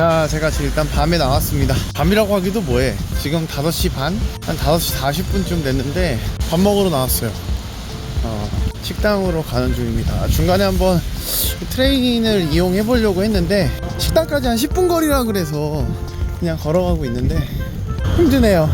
자, 제가 지금 일단 밤에 나왔습니다. 밤이라고 하기도 뭐해. 지금 5시 반? 한 5시 40분쯤 됐는데 밥 먹으러 나왔어요. 어, 식당으로 가는 중입니다. 중간에 한번 트레인을 이용해 보려고 했는데 식당까지 한 10분 거리라 그래서 그냥 걸어가고 있는데 힘드네요.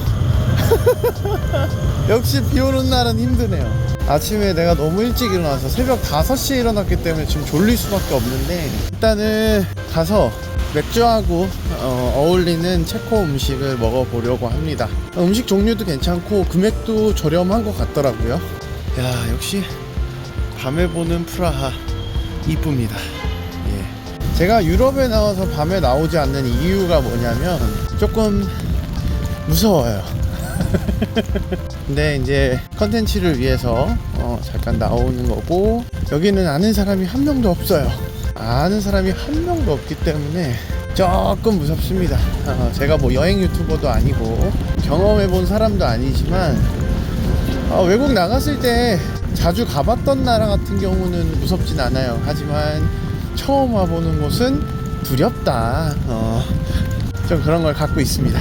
역시 비 오는 날은 힘드네요. 아침에 내가 너무 일찍 일어나서 새벽 5시에 일어났기 때문에 지금 졸릴 수밖에 없는데 일단은 가서 맥주하고 어, 울리는 체코 음식을 먹어보려고 합니다. 음식 종류도 괜찮고 금액도 저렴한 것 같더라고요. 야 역시 밤에 보는 프라하 이쁩니다. 예. 제가 유럽에 나와서 밤에 나오지 않는 이유가 뭐냐면 조금 무서워요. 근데 이제 컨텐츠를 위해서 어, 잠깐 나오는 거고 여기는 아는 사람이 한 명도 없어요. 아는 사람이 한 명도 없기 때문에 조금 무섭습니다. 어, 제가 뭐 여행 유튜버도 아니고 경험해 본 사람도 아니지만 어, 외국 나갔을 때 자주 가봤던 나라 같은 경우는 무섭진 않아요. 하지만 처음 와보는 곳은 두렵다. 어, 좀 그런 걸 갖고 있습니다.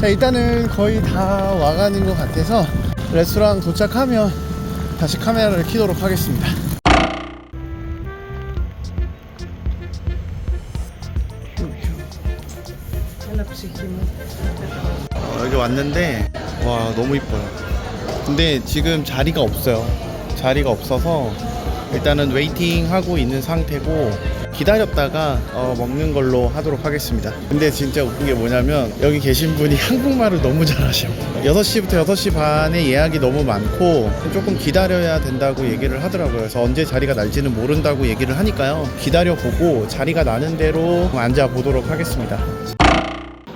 자, 일단은 거의 다 와가는 것 같아서 레스토랑 도착하면 다시 카메라를 켜도록 하겠습니다. 여기 왔는데 와 너무 이뻐요. 근데 지금 자리가 없어요. 자리가 없어서 일단은 웨이팅 하고 있는 상태고 기다렸다가 어, 먹는 걸로 하도록 하겠습니다. 근데 진짜 웃긴 게 뭐냐면 여기 계신 분이 한국말을 너무 잘하셔. 6시부터 6시 반에 예약이 너무 많고 조금 기다려야 된다고 얘기를 하더라고요. 그래서 언제 자리가 날지는 모른다고 얘기를 하니까요. 기다려 보고 자리가 나는 대로 앉아 보도록 하겠습니다.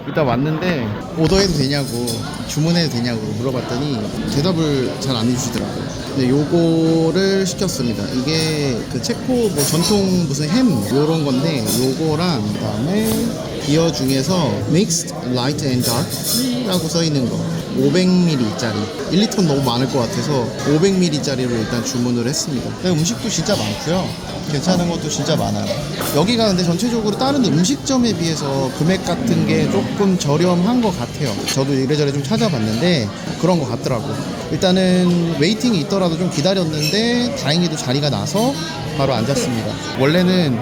일단 왔는데 오더해도 되냐고 주문해도 되냐고 물어봤더니 대답을 잘 안 해주시더라고요. 근데 요거를 시켰습니다. 이게 그 체코 뭐 전통 무슨 햄 요런 건데 요거랑 그 다음에 비어 중에서 mixed light and dark라고 써 있는 거 500ml짜리 1리터 너무 많을 것 같아서 500ml짜리로 일단 주문을 했습니다. 근데 음식도 진짜 많고요. 괜찮은 것도 진짜 많아요. 여기가 근데 전체적으로 다른 음식점에 비해서 금액 같은 게 조금 저렴한 것 같아요. 저도 이래저래 좀 찾아봤는데 그런 것 같더라고. 일단은 웨이팅이 있더라도 좀 기다렸는데 다행히도 자리가 나서 바로 앉았습니다. 원래는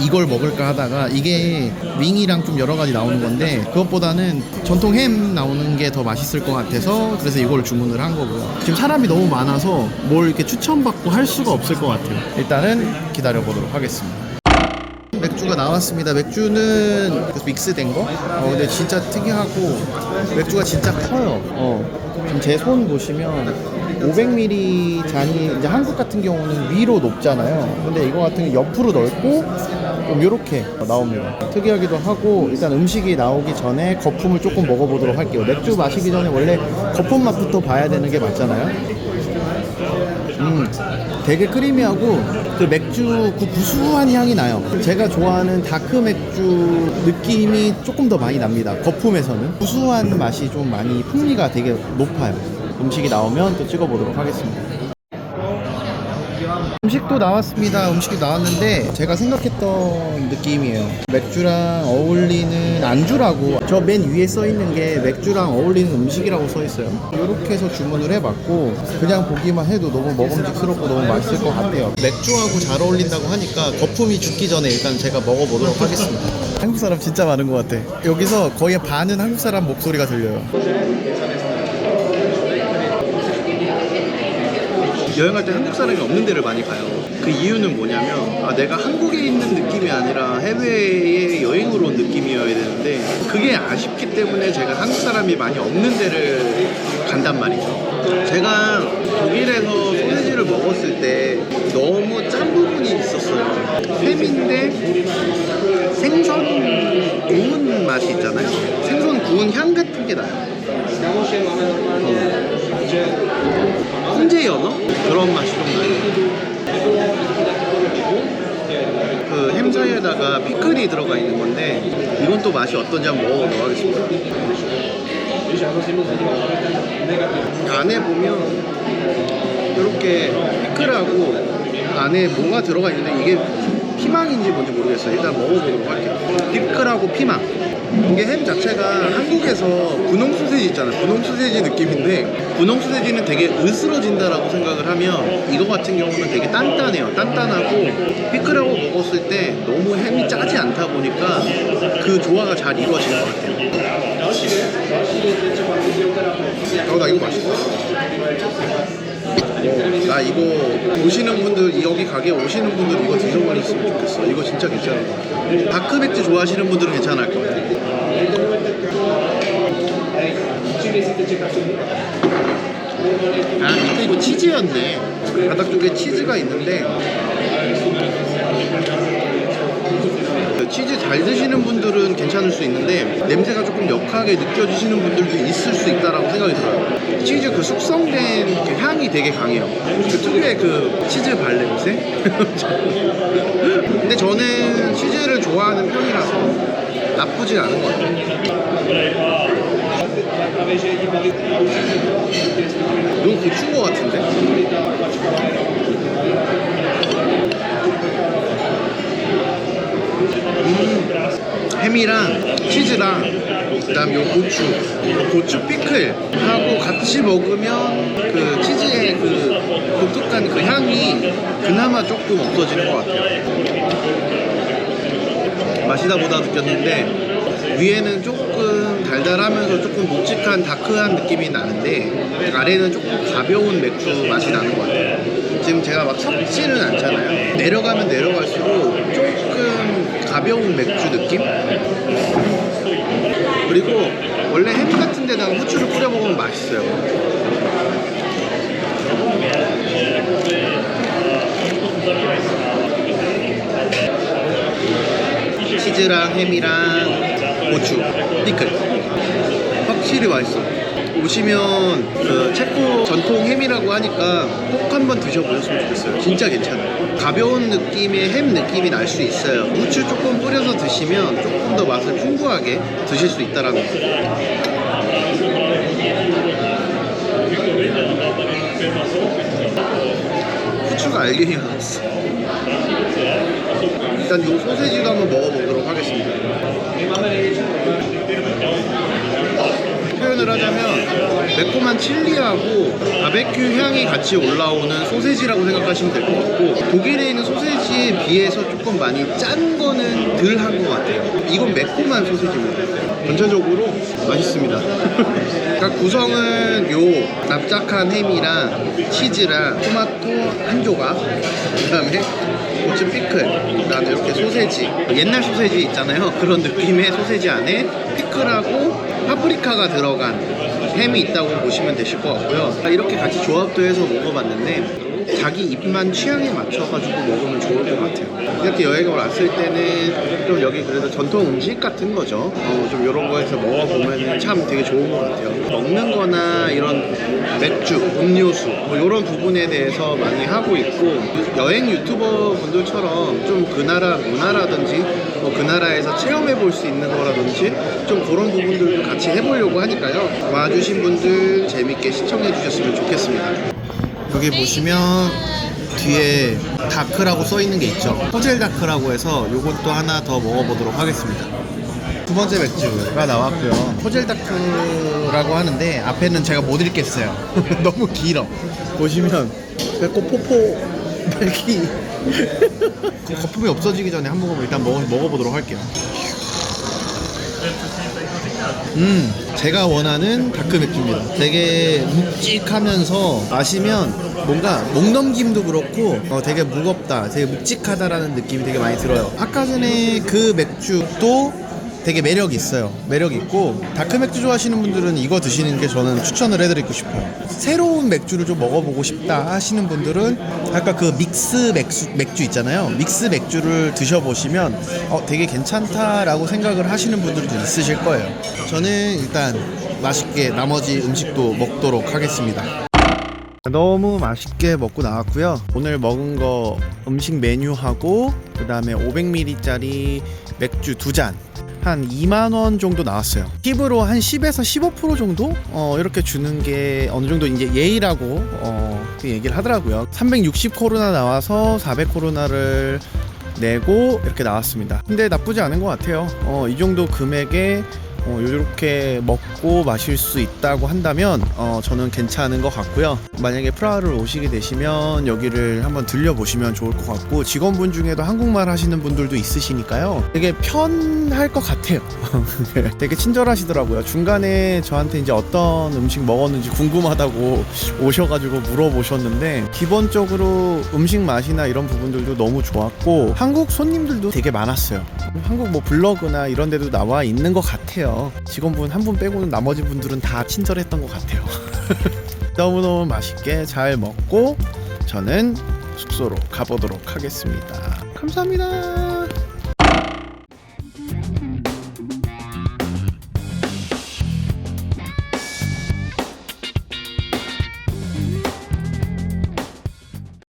이걸 먹을까 하다가 이게 윙이랑 좀 여러 가지 나오는 건데 그것보다는 전통 햄 나오는 게 더 맛있을 것 같아서 그래서 이걸 주문을 한 거고요. 지금 사람이 너무 많아서 뭘 이렇게 추천받고 할 수가 없을 것 같아요. 일단은 기다려 보도록 하겠습니다. 맥주가 나왔습니다. 맥주는 그 믹스된 거? 어, 근데 진짜 특이하고 맥주가 진짜 커요. 어, 지금 제 손 보시면 500ml 잔이 이제 한국 같은 경우는 위로 높잖아요. 근데 이거 같은 경우 옆으로 넓고 좀 이렇게 나옵니다. 특이하기도 하고 일단 음식이 나오기 전에 거품을 조금 먹어보도록 할게요. 맥주 마시기 전에 원래 거품 맛부터 봐야 되는 게 맞잖아요. 음, 되게 크리미하고 그 맥주 그 구수한 향이 나요. 제가 좋아하는 다크 맥주 느낌이 조금 더 많이 납니다. 거품에서는 구수한 맛이 좀 많이 풍미가 되게 높아요. 음식이 나오면 또 찍어보도록 하겠습니다. 음식도 나왔습니다. 음식이 나왔는데 제가 생각했던 느낌이에요. 맥주랑 어울리는 안주라고 저 맨 위에 써 있는 게 맥주랑 어울리는 음식이라고 써 있어요. 이렇게 해서 주문을 해봤고 그냥 보기만 해도 너무 먹음직스럽고 너무 맛있을 것 같아요. 맥주하고 잘 어울린다고 하니까 거품이 죽기 전에 일단 제가 먹어보도록 하겠습니다. 한국 사람 진짜 많은 것 같아. 여기서 거의 반은 한국 사람 목소리가 들려요. 여행할 때 한국 사람이 없는 데를 많이 가요. 그 이유는 뭐냐면 아, 내가 한국에 있는 느낌이 아니라 해외에 여행으로 온 느낌이어야 되는데 그게 아쉽기 때문에 제가 한국 사람이 많이 없는 데를 간단 말이죠. 제가 독일에서 소세지를 먹었을 때 너무 짠 부분이 있었어요. 햄인데 생선 구운 맛이 있잖아요. 생선 구운 향 같은 게 나요. 훈제 연어 그런 맛이 좀 나요. 그 햄 사이에다가 피클이 들어가 있는 건데 이건 또 맛이 어떤지 한번 먹어보도록 하겠습니다. 안에 보면 이렇게 피클하고 안에 뭐가 들어가 있는데 이게 피망인지 뭔지 모르겠어요. 일단 먹어보도록 할게요. 피클하고 피망. 이게 햄 자체가 한국에서 분홍 소세지 있잖아요. 분홍 소세지 느낌인데 분홍 소세지는 되게 으스러진다라고 생각을 하면 이거 같은 경우는 되게 단단해요. 단단하고 피클하고 먹었을 때 너무 햄이 짜지 않다 보니까 그 조화가 잘 이루어지는 것 같아요. 어, 나 이거 맛있다. 어, 나 이거 오시는 분들 여기 가게 오시는 분들 이거 드셔보셨으면 좋겠어. 이거 진짜 괜찮은 것 같아. 다크백트 좋아하시는 분들은 괜찮을 것 같아. 아 밑에 이거 치즈였네. 바닥 쪽에 치즈가 있는데 그 치즈 잘 드시는 분들은 괜찮을 수 있는데 냄새가 조금 역하게 느껴지시는 분들도 있을 수 있다라고 생각이 들어요. 치즈 그 숙성된 그 향이 되게 강해요. 그 특유의 그 치즈 발냄새? 근데 저는 치즈를 좋아하는 편이라서 나쁘진 않은 것 같아요. 이건 고추인 것 같은데? 햄이랑 치즈랑 그다음 요 고추 고추 피클 하고 같이 먹으면 그 치즈의 그 독특한 그 향이 그나마 조금 없어지는 것 같아요 마시다 보다 느꼈는데 위에는 조금 달달하면서 조금 묵직한 다크한 느낌이 나는데 아래는 조금 가벼운 맥주 맛이 나는 것 같아요 지금 제가 막 섞지는 않잖아요 내려가면 내려갈수록 조금 가벼운 맥주 느낌? 그리고 원래 햄 같은 데다가 후추를 뿌려 먹으면 맛있어요. 치즈랑 햄이랑 고추, 피클. 확실히 맛있어. 오시면 그 체코 전통 햄이라고 하니까 꼭 한번 드셔보셨으면 좋겠어요. 진짜 괜찮아요. 가벼운 느낌의 햄 느낌이 날 수 있어요. 후추 조금 뿌려서 드시면 조금 더 맛을 풍부하게 드실 수 있다라는 거. 후추가 알갱이가 났어. 일단 이 소세지도 한번 먹어보도록 하겠습니다. 표현을 하자면 매콤한 칠리하고 바베큐 향이 같이 올라오는 소세지라고 생각하시면 될 것 같고 독일에 있는 소세지에 비해서 조금 많이 짠 거는 덜 한 것 같아요. 이건 매콤한 소세지입니다. 전체적으로 맛있습니다. 그러니까 구성은 요 납작한 햄이랑 치즈랑 토마토 한 조각 그 다음에 고추 피클 그다음에 이렇게 소세지 옛날 소세지 있잖아요 그런 느낌의 소세지 안에 피클하고 파프리카가 들어간 햄이 있다고 보시면 되실 것 같고요. 이렇게 같이 조합도 해서 먹어봤는데 자기 입만 취향에 맞춰가지고 먹으면 좋을 것 같아요 이렇게 여행을 왔을 때는 좀 여기 그래도 전통 음식 같은 거죠. 어, 좀 이런 거에서 먹어보면 참 되게 좋은 것 같아요. 먹는 거나 이런 맥주, 음료수 뭐 이런 부분에 대해서 많이 하고 있고 여행 유튜버 분들처럼 좀 그 나라 문화라든지 뭐 그 나라에서 체험해 볼 수 있는 거라든지 좀 그런 부분들도 같이 해보려고 하니까요. 와주신 분들 재밌게 시청해 주셨으면 좋겠습니다. 여기 보시면 뒤에 다크라고 써 있는 게 있죠 호젤 다크라고 해서 이것도 하나 더 먹어보도록 하겠습니다 두 번째 맥주가 나왔고요. 호젤 다크라고 하는데 앞에는 제가 못 읽겠어요. 너무 길어. 보시면 배꼽 포포 밝기 그 거품이 없어지기 전에 한 모금 일단 먹어, 먹어보도록 할게요. 음, 제가 원하는 다크 맥주입니다. 되게 묵직하면서 마시면 뭔가 목 넘김도 그렇고 어, 되게 무겁다, 되게 묵직하다라는 느낌이 되게 많이 들어요. 아까 전에 그 맥주도 되게 매력 있어요. 매력 있고 다크 맥주 좋아하시는 분들은 이거 드시는 게 저는 추천을 해드리고 싶어요. 새로운 맥주를 좀 먹어보고 싶다 하시는 분들은 아까 그 믹스 맥주, 맥주 있잖아요. 믹스 맥주를 드셔보시면 어, 되게 괜찮다라고 생각을 하시는 분들도 있으실 거예요. 저는 일단 맛있게 나머지 음식도 먹도록 하겠습니다. 너무 맛있게 먹고 나왔고요. 오늘 먹은 거 음식 메뉴하고 그 다음에 500ml짜리 맥주 두 잔. 한 2만 원 정도 나왔어요. 팁으로 한 10에서 15% 정도 어, 이렇게 주는 게 어느 정도 이제 예의라고 어, 그 얘기를 하더라고요. 360 코로나 나와서 400 코로나를 내고 이렇게 나왔습니다. 근데 나쁘지 않은 것 같아요. 어, 이 정도 금액에 어, 이렇게 먹고 마실 수 있다고 한다면 어, 저는 괜찮은 것 같고요. 만약에 프라하를 오시게 되시면 여기를 한번 들려보시면 좋을 것 같고 직원분 중에도 한국말 하시는 분들도 있으시니까요. 되게 편할 것 같아요. 되게 친절하시더라고요. 중간에 저한테 이제 어떤 음식 먹었는지 궁금하다고 오셔가지고 물어보셨는데 기본적으로 음식 맛이나 이런 부분들도 너무 좋았고 한국 손님들도 되게 많았어요. 한국 뭐 블로그나 이런 데도 나와 있는 것 같아 요. 직원분 한 분 빼고는 나머지 분들은 다 친절했던 것 같아요. 너무너무 맛있게 잘 먹고 저는 숙소로 가보도록 하겠습니다. 감사합니다.